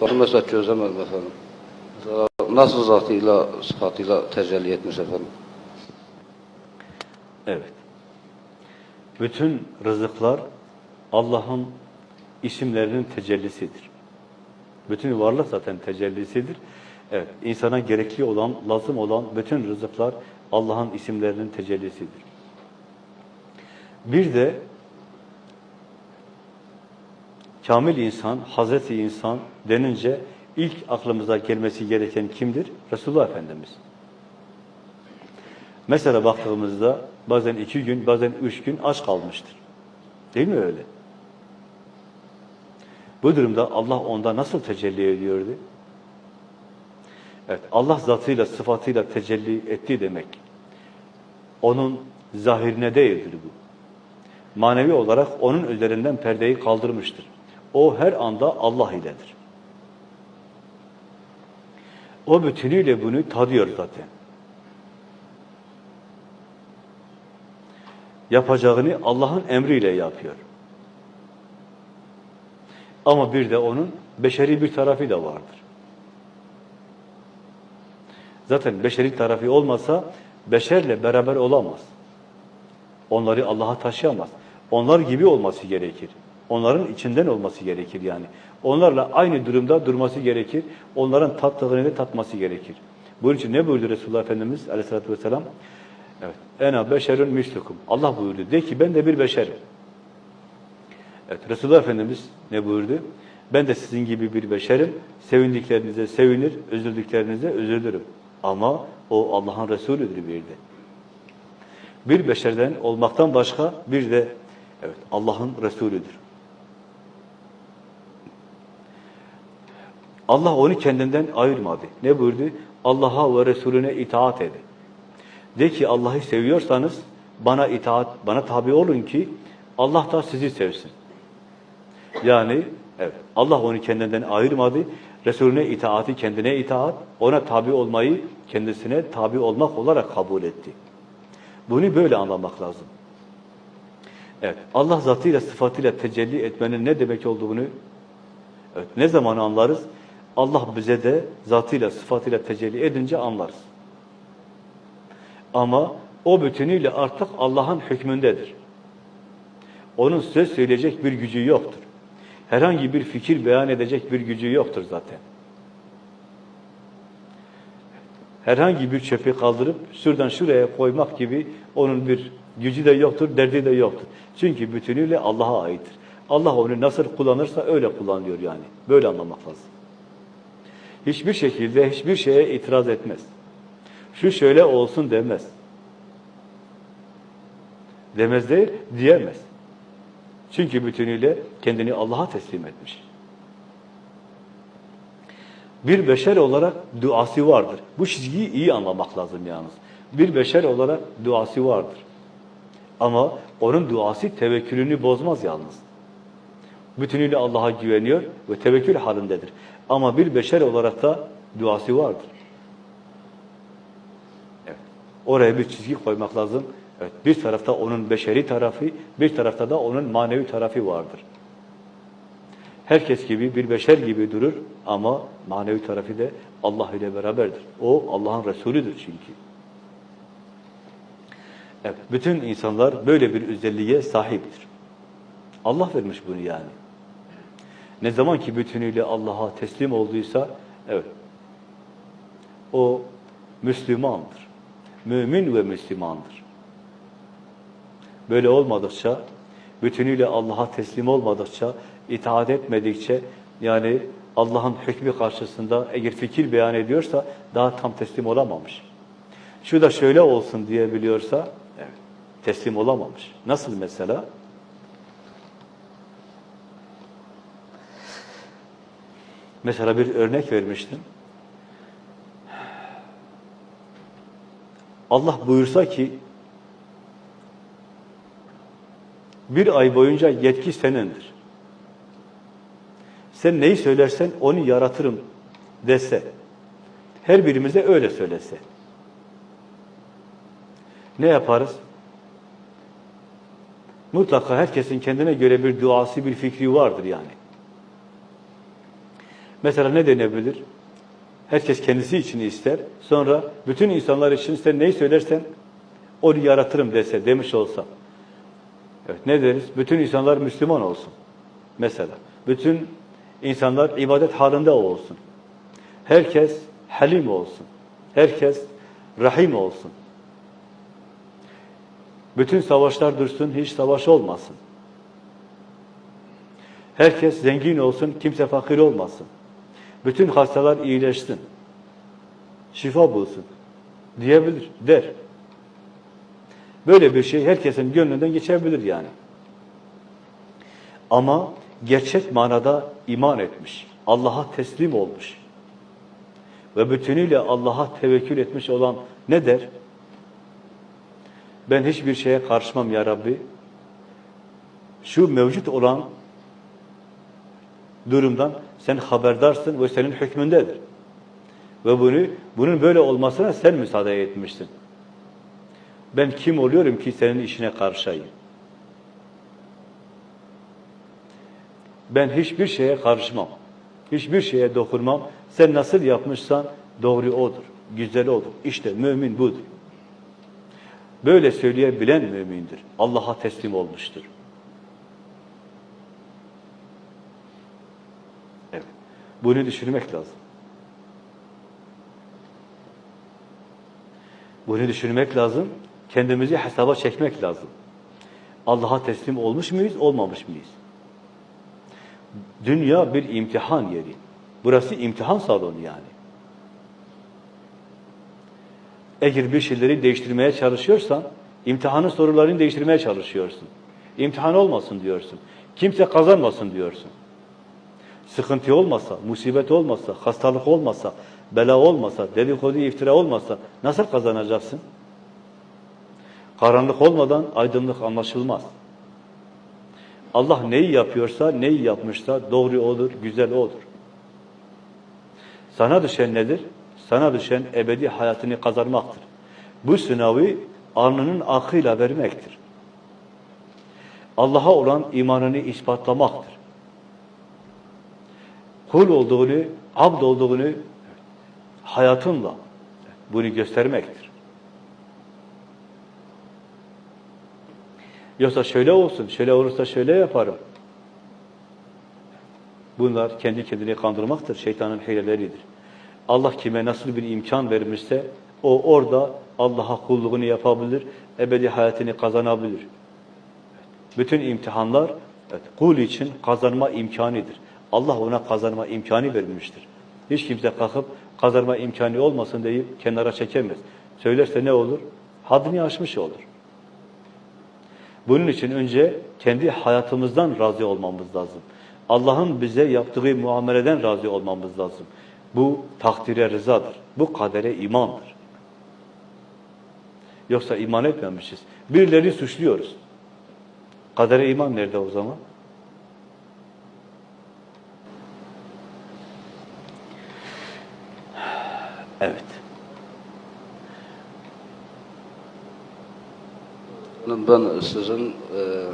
Onu mesela çözemedim efendim. Mesela nasıl zatıyla, sıfatıyla tecelli etmiş efendim? Evet. Bütün rızıklar Allah'ın isimlerinin tecellisidir. Bütün varlık zaten tecellisidir. Evet, insana gerekli olan, lazım olan bütün rızıklar Allah'ın isimlerinin tecellisidir. Bir de kamil insan, Hazreti insan denince ilk aklımıza gelmesi gereken kimdir? Resulullah Efendimiz. Mesela baktığımızda bazen iki gün, bazen üç gün aç kalmıştır. Değil mi öyle? Bu durumda Allah onda nasıl tecelli ediyordu? Evet, Allah zatıyla, sıfatıyla tecelli etti demek. Onun zahirine değildir bu. Manevi olarak onun üzerinden perdeyi kaldırmıştır. O her anda Allah iledir. O bütünüyle bunu tadıyor zaten. Yapacağını Allah'ın emriyle yapıyor. Ama bir de onun beşeri bir tarafı da vardır. Zaten beşeri tarafı olmasa beşerle beraber olamaz. Onları Allah'a taşıyamaz. Onlar gibi olması gerekir. Onların içinden olması gerekir yani. Onlarla aynı durumda durması gerekir. Onların tattığını tatması gerekir. Bunun için ne buyurdu Resulullah Efendimiz aleyhissalatü vesselam? Evet. Ena beşerun mislukum. Allah buyurdu. De ki ben de bir beşerim. Evet. Resulullah Efendimiz ne buyurdu? Ben de sizin gibi bir beşerim. Sevindiklerinize sevinir, üzüldüklerinize üzülürüm. Ama o Allah'ın Resulüdür bir de. Bir beşerden olmaktan başka bir de evet Allah'ın Resulüdür. Allah onu kendinden ayırmadı. Ne buyurdu? Allah'a ve Resulüne itaat edin. De ki Allah'ı seviyorsanız bana itaat, bana tabi olun ki Allah da sizi sevsin. Yani evet Allah onu kendinden ayırmadı. Resulüne itaati kendine itaat, ona tabi olmayı kendisine tabi olmak olarak kabul etti. Bunu böyle anlamak lazım. Evet, Allah zatıyla, sıfatıyla tecelli etmenin ne demek olduğunu evet, ne zaman anlarız? Allah bize de zatıyla, sıfatıyla tecelli edince anlarız. Ama o bütünüyle artık Allah'ın hükmündedir. Onun söz söyleyecek bir gücü yoktur. Herhangi bir fikir beyan edecek bir gücü yoktur zaten. Herhangi bir çöpü kaldırıp şuradan şuraya koymak gibi onun bir gücü de yoktur, derdi de yoktur. Çünkü bütünüyle Allah'a aittir. Allah onu nasıl kullanırsa öyle kullanıyor yani. Böyle anlamak lazım. Hiçbir şekilde hiçbir şeye itiraz etmez. Şu şöyle olsun demez. Demez değil, diyemez. Çünkü bütünüyle kendini Allah'a teslim etmiş. Bir beşer olarak duası vardır. Bu çizgiyi iyi anlamak lazım yalnız. Bir beşer olarak duası vardır. Ama onun duası tevekkülünü bozmaz yalnız. Bütünüyle Allah'a güveniyor ve tevekkül halindedir. Ama bir beşer olarak da duası vardır. Evet. Oraya bir çizgi koymak lazım. Evet. Bir tarafta onun beşeri tarafı, bir tarafta da onun manevi tarafı vardır. Herkes gibi, bir beşer gibi durur ama manevi tarafı da Allah ile beraberdir. O Allah'ın Resulüdür çünkü. Evet, bütün insanlar böyle bir özelliğe sahiptir. Allah vermiş bunu yani. Ne zaman ki bütünüyle Allah'a teslim olduysa, evet, o Müslümandır. Mümin ve Müslümandır. Böyle olmadıkça, bütünüyle Allah'a teslim olmadıkça, itaat etmedikçe, yani Allah'ın hükmü karşısında eğer fikir beyan ediyorsa, daha tam teslim olamamış. Şu da şöyle olsun diyebiliyorsa, evet, teslim olamamış. Nasıl mesela? Mesela bir örnek vermiştim. Allah buyursa ki bir ay boyunca yetki senindir. Sen neyi söylersen onu yaratırım dese, her birimize öyle söylese. Ne yaparız? Mutlaka herkesin kendine göre bir duası, bir fikri vardır yani. Mesela ne denebilir? Herkes kendisi için ister. Sonra bütün insanlar için sen neyi söylersen onu yaratırım dese, demiş olsa. Evet, ne deriz? Bütün insanlar Müslüman olsun. Mesela. Bütün insanlar ibadet halinde olsun. Herkes halim olsun. Herkes rahim olsun. Bütün savaşlar dursun, hiç savaş olmasın. Herkes zengin olsun, kimse fakir olmasın. Bütün hastalar iyileşsin. Şifa bulsun. Diyebilir, der. Böyle bir şey herkesin gönlünden geçebilir yani. Ama gerçek manada iman etmiş, Allah'a teslim olmuş ve bütünüyle Allah'a tevekkül etmiş olan ne der? Ben hiçbir şeye karışmam ya Rabbi. Şu mevcut olan durumdan sen haberdarsın ve senin hükmündedir. Ve bunu bunun böyle olmasına sen müsaade etmişsin. Ben kim oluyorum ki senin işine karışayım? Ben hiçbir şeye karışmam. Hiçbir şeye dokunmam. Sen nasıl yapmışsan doğru odur. Güzel odur. İşte mümin budur. Böyle söyleyebilen mümindir. Allah'a teslim olmuştur. Evet. Bunu düşünmek lazım. Bunu düşünmek lazım. Kendimizi hesaba çekmek lazım. Allah'a teslim olmuş muyuz, olmamış mıyız? Dünya bir imtihan yeri. Burası imtihan salonu yani. Eğer bir şeyleri değiştirmeye çalışıyorsan, imtihanın sorularını değiştirmeye çalışıyorsun. İmtihan olmasın diyorsun. Kimse kazanmasın diyorsun. Sıkıntı olmasa, musibet olmasa, hastalık olmasa, bela olmasa, dedikodu, iftira olmasa nasıl kazanacaksın? Karanlık olmadan aydınlık anlaşılmaz. Allah neyi yapıyorsa, neyi yapmışsa doğru odur, güzel odur. Sana düşen nedir? Sana düşen ebedi hayatını kazanmaktır. Bu sınavı alnının akıyla vermektir. Allah'a olan imanını ispatlamaktır. Kul olduğunu, abd olduğunu hayatınla bunu göstermektir. Yoksa şöyle olsun, şöyle olursa şöyle yaparım. Bunlar kendi kendini kandırmaktır, şeytanın hileleridir. Allah kime nasıl bir imkan vermişse o orada Allah'a kulluğunu yapabilir, ebedi hayatını kazanabilir. Bütün imtihanlar evet, kul için kazanma imkanıdır. Allah ona kazanma imkanı vermiştir. Hiç kimse kalkıp kazanma imkanı olmasın deyip kenara çekemez. Söylerse ne olur? Haddini aşmış olur. Bunun için önce kendi hayatımızdan razı olmamız lazım. Allah'ın bize yaptığı muameleden razı olmamız lazım. Bu takdire rızadır. Bu kadere imandır. Yoksa iman etmemişiz. Birileri suçluyoruz. Kadere iman nerede o zaman? Evet. Ben sizin e,